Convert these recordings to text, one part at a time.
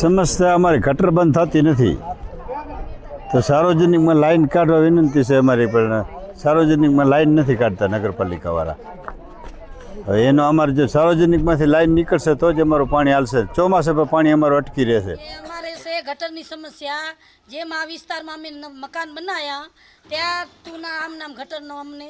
સમસ્યા અમારી ગટર બંધ થતી નથી. તો સાર્વજનિકમાં લાઈન કાઢવા વિનંતી છે અમારી, પણ સાર્વજનિકમાં લાઈન નથી કાઢતા નગરપાલિકાવાળા. હવે એનો અમારે જો સાર્વજનિકમાંથી લાઈન નીકળશે તો જ અમારું પાણી હાલશે. ચોમાસે પણ પાણી અમારું અટકી રહેશે. અમારે છે ગટરની સમસ્યા. જેમ આ વિસ્તારમાં અમે મકાન બનાવ્યા ત્યાં તુના આમ નામ ગટરનો અમને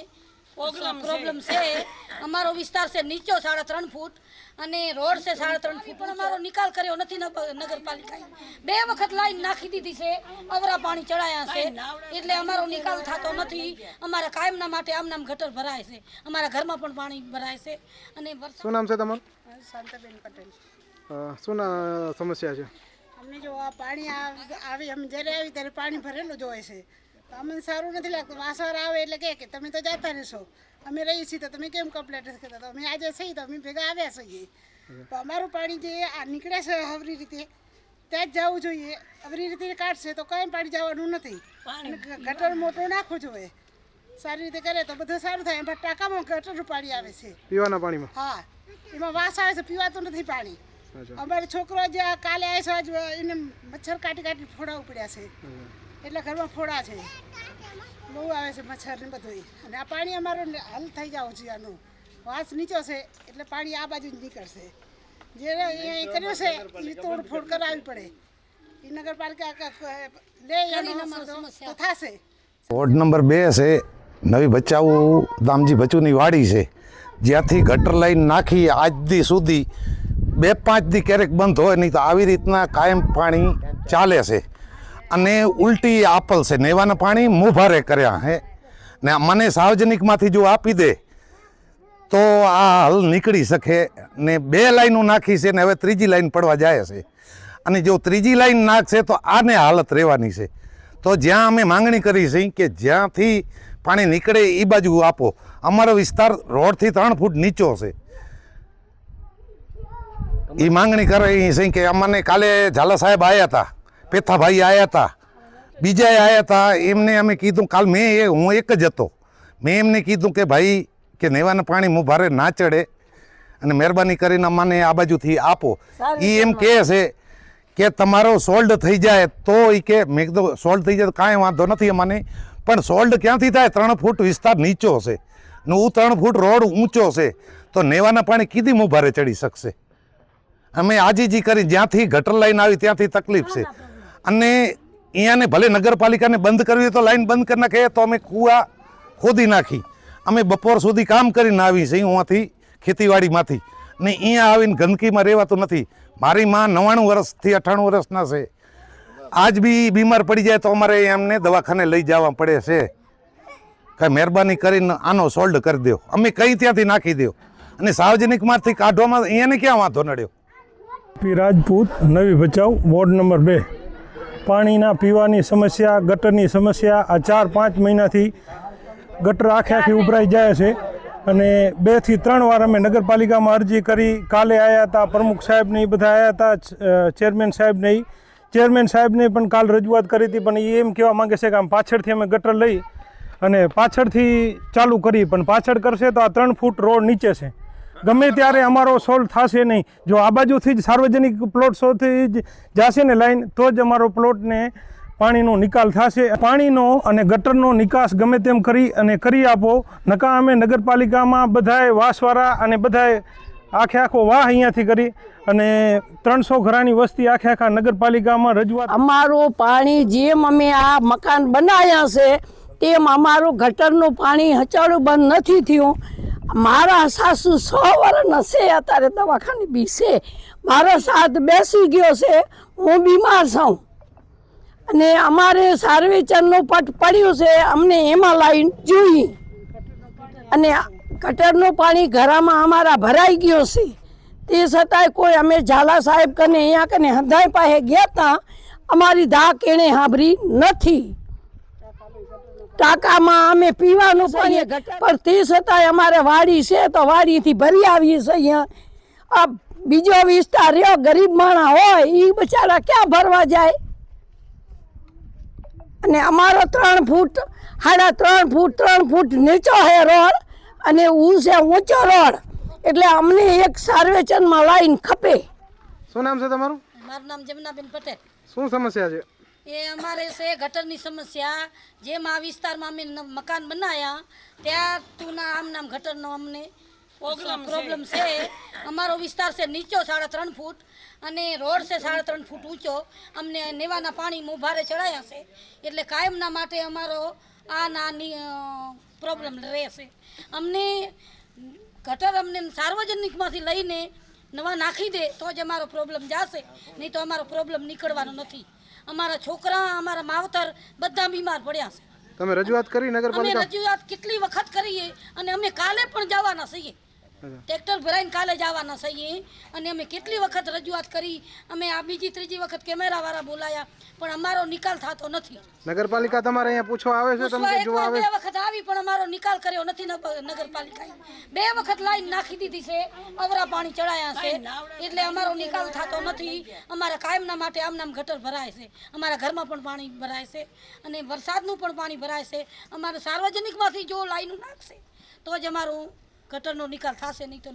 પ્રોબ્લેમ છે. અમારો વિસ્તાર છે નીચો સાડા ત્રણ ફૂટ. અને રોડ છે સાડા ત્રણ ફૂટ. પણ અમારો નિકાલ કર્યો નથી નગ- નગરપાલિકાએ. બે વખત લાઈન નાખી દીધી છે. અવરા પાણી ચડાયા છે. એટલે અમારો નિકાલ થતો નથી. અમારા કાયમના માટે આમ નામ ગટર ભરાય છે. અમારા ઘરમાં પણ પાણી ભરાય છે. અને શું નામ છે તમારું? શાંતાબેન પટેલ. શું સમસ્યા છે? અમને જો આ પાણી આવી અમે જ્યારે આવી ત્યારે પાણી ભરેલું જ હોય છે. અમને સારું નથી લાગતું. વાસવાર આવે એટલે કહે કે તમે તો જતા રહેશો. અમે રહીએ છીએ તો તમે કેમ કમ્પ્લેટ નથી કરતા? તો અમે આજે છીએ તો અમે ભેગા આવ્યા છીએ. તો અમારું પાણી જે આ નીકળે છે હવરી રીતે ત્યાં જ જવું જોઈએ. આવરી રીતે કાઢશે તો કંઈ પાણી જવાનું નથી. ગટર મોટો નાખવું જોઈએ. સારી રીતે કરે તો બધું સારું થાય. એમાં ટાંકામાં ગટરનું પાણી આવે છે. પીવાના પાણીમાં? હા. એમાં વાસ આવે છે પીવાતું નથી પાણી. અચ્છા. અમારો છોકરો જે આ કાલે આવ્યો છે એને મચ્છર કાટી કાટી ફોડા ઉપડ્યા છે. એટલે ઘરમાં ફોડા છે. બહુ આવે છે મચ્છર ને બધું અને આ પાણી અમારો ને હલ થઈ જવું છે આનું વાસ નીચો છે એટલે પાણી આ બાજુ જ નીકળશે. જે એ કર્યો છે એ તોડફોડ કરાવવી પડે. એ નગરપાલિકા લે તો થશે. વોર્ડ નંબર બે છે નવી બચાવું દામજી બચુની વાડી છે. જ્યાંથી ગટર લાઈન નાખી આજ દી સુધી બે પાંચ દી ક્યારેક બંધ હોય નહીં તો આવી રીતના કાયમ પાણી ચાલે છે. અને ઉલટી આપલ છે. નેવાના પાણી મુભારે કર્યા હે. ને મને સાર્વજનિકમાંથી જો આપી દે, તો આ હલ નીકળી શકે. ને બે લાઈનો નાખી છે ને હવે ત્રીજી લાઈન પડવા જાય છે. અને જો ત્રીજી લાઈન નાખશે, તો આને હાલત રહેવાની છે. તો જ્યાં અમે માંગણી કરી છે કે જ્યાંથી પાણી નીકળે એ બાજુ આપો. અમારો વિસ્તાર રોડથી ત્રણ ફૂટ નીચો છે. એ માંગણી કરે છે કે અમને કાલે ઝાલા સાહેબ આવ્યા હતા. પેથાભાઈ આવ્યા હતા બીજા આવ્યા હતા એમને અમે કીધું કાલ મેં એ હું એક જ હતો. મેં એમને કીધું કે ભાઈ કે નેવાના પાણી હું ભારે ના ચડે અને મહેરબાની કરીને અમને આ બાજુથી આપો. એ એમ કહે છે કે તમારો સોલ્ડ થઈ જાય તો એ કે મેં કીધું સોલ્ડ થઈ જાય તો કાંઈ વાંધો નથી અમને પણ સોલ્ડ ક્યાંથી થાય? ત્રણ ફૂટ વિસ્તાર નીચો છે ને હું ત્રણ ફૂટ રોડ ઊંચો છે તો નેવાના પાણી કીધી હું ભારે ચડી શકશે? અમે આજીજી કરી જ્યાંથી ગટર લાઈન આવી ત્યાંથી તકલીફ છે. અને અહીંયાને ભલે નગરપાલિકાને બંધ કરવી હોય તો લાઈન બંધ કરી નાખે. તો અમે કૂવા ખોદી નાખી. અમે બપોર સુધી કામ કરીને આવી છે અહીંથી ખેતીવાડીમાંથી. ને અહીંયા આવીને ગંદકીમાં રહેવાતું નથી. મારી માં નવ્વાણું વર્ષથી અઠ્ઠાણું વર્ષના છે. આજ બી બીમાર પડી જાય તો અમારે એમને દવાખાને લઈ જવા પડે છે. કાંઈ મહેરબાની કરીને આનો સોલ્ડ કરી દો. અમે કઈ ત્યાંથી નાખી દો. અને સાર્વજનિકમાંથી કાઢવામાં અહીંયાને ક્યાં વાંધો નડ્યો? પી રાજપૂત, નવી ભચાઉ, વોર્ડ નંબર બે. પાણીના પીવાની સમસ્યા, ગટરની સમસ્યા આ ચાર પાંચ મહિનાથી ગટર આખે આખી ઉભરાઈ જાય છે. અને બેથી ત્રણ વાર અમે નગરપાલિકામાં અરજી કરી. કાલે આવ્યા હતા પ્રમુખ સાહેબને એ બધા આવ્યા હતા ચેરમેન સાહેબને એ. ચેરમેન સાહેબને પણ કાલ રજૂઆત કરી હતી, પણ એ એમ કહેવા માંગે છે કે આમ પાછળથી અમે ગટર લઈ અને પાછળથી ચાલુ કરી. પણ પાછળ કરશે તો આ ત્રણ ફૂટ રોડ નીચે છે. ગમે ત્યારે અમારો સોલ્વ થશે નહીં. જો આ બાજુથી જ સાર્વજનિક પ્લોટ પ્લોટસોથી જ જશે ને લાઈન તો જ અમારો પ્લોટને પાણીનો નિકાલ થશે. પાણીનો અને ગટરનો નિકાસ ગમે તેમ કરી અને કરી આપો. નકા અમે નગરપાલિકામાં બધાએ વાસવાળા અને બધાએ આખે આખો વાહ અહીંયાથી કરી અને ત્રણસો ઘરાની વસ્તી આખે આખા નગરપાલિકામાં રજૂઆત અમારું પાણી જેમ અમે આ મકાન બનાવ્યા છે, તેમ અમારું ગટરનું પાણી હચાડું બંધ નથી થયું. મારા સાસુ સો વર્ષના છે અત્યારે દવાખાને બી છે. મારો સાથ બેસી ગયો છે, હું બીમાર છું. અને અમારે સાર્વેચરનું પટ પડ્યું છે, અમને એમાં લાઈન જોઈએ અને કટરનું પાણી ઘરમાં અમારા ભરાઈ ગયો છે. તે છતાંય કોઈ અમે ઝાલા સાહેબ કને અહીંયા કને હંધાઈ પાસે ગયા હતા અમારી ધાક એણે સાંભળી નથી. ટાંકામાં અમે પીવાનું પાણી પણ તે છતાંય અમારે વાડી છે તો વાડીથી ભરી આવીએ છીએ આ બીજો વિસ્તાર રહ્યો ગરીબ માણસ હોય એ બચારા ક્યાં ભરવા જાય? અને અમારો ત્રણ ફૂટ સાડા ત્રણ ફૂટ ત્રણ ફૂટ નીચો છે રોડ અને ઊં છે ઊંચો રોડ. એટલે અમને એક સાર્વેચનમાં લાઈન ખપે. શું નામ છે તમારું? મારું નામ જમનાબેન પટેલ. શું સમસ્યા છે? એ અમારે છે ગટરની સમસ્યા. જેમ આ વિસ્તારમાં અમે મકાન બનાવ્યા ત્યાં તુના આમ નામ ગટરનો અમને પ્રોબ્લેમ છે. અમારો વિસ્તાર છે નીચો સાડા ત્રણ ફૂટ અને રોડ છે સાડા ત્રણ ફૂટ ઊંચો. અમને નેવાના પાણી મોભારે ચડાયા છે. એટલે કાયમના માટે અમારો આ નાની પ્રોબ્લેમ રહેશે અમને ગટર અમને સાર્વજનિકમાંથી લઈને નવા નાખી દે તો જ અમારો પ્રોબ્લેમ જશે. નહીં તો અમારો પ્રોબ્લેમ નીકળવાનો નથી. અમારા છોકરા અમારા માવતર બધા બીમાર પડ્યા છે. તમે રજૂઆત કરી અમે રજૂઆત કેટલી વખત કરીએ અને અમે કાલે પણ જવાના છીએ. ટ્રેક્ટર ભરાઈને કાલે જવાના છીએ અને અમે કેટલી વખત રજૂઆત કરી અમે આ બીજી ત્રીજી વખત કેમેરાવાળા બોલાયા પણ અમારો નિકાલ થતો નથી. નગરપાલિકા તમારે અહીંયા પૂછવા આવે છે? તમને જોવા આવે? બે વખત આવી પણ અમારો નિકાલ કર્યો નથી નગરપાલિકાએ. બે વખત લાઈન નાખી દીધી છે અવરા પાણી ચડાયા છે એટલે અમારો નિકાલ થતો નથી. અમારા કાયમના માટે આમ નામ ગટર ભરાય છે. અમારા ઘરમાં પણ પાણી ભરાય છે અને વરસાદનું પણ પાણી ભરાય છે. અમારે સાર્વજનિકમાંથી જો લાઈન નાખશે તો જ અમારું ગટરનો નિકાલ થશે નહીં તો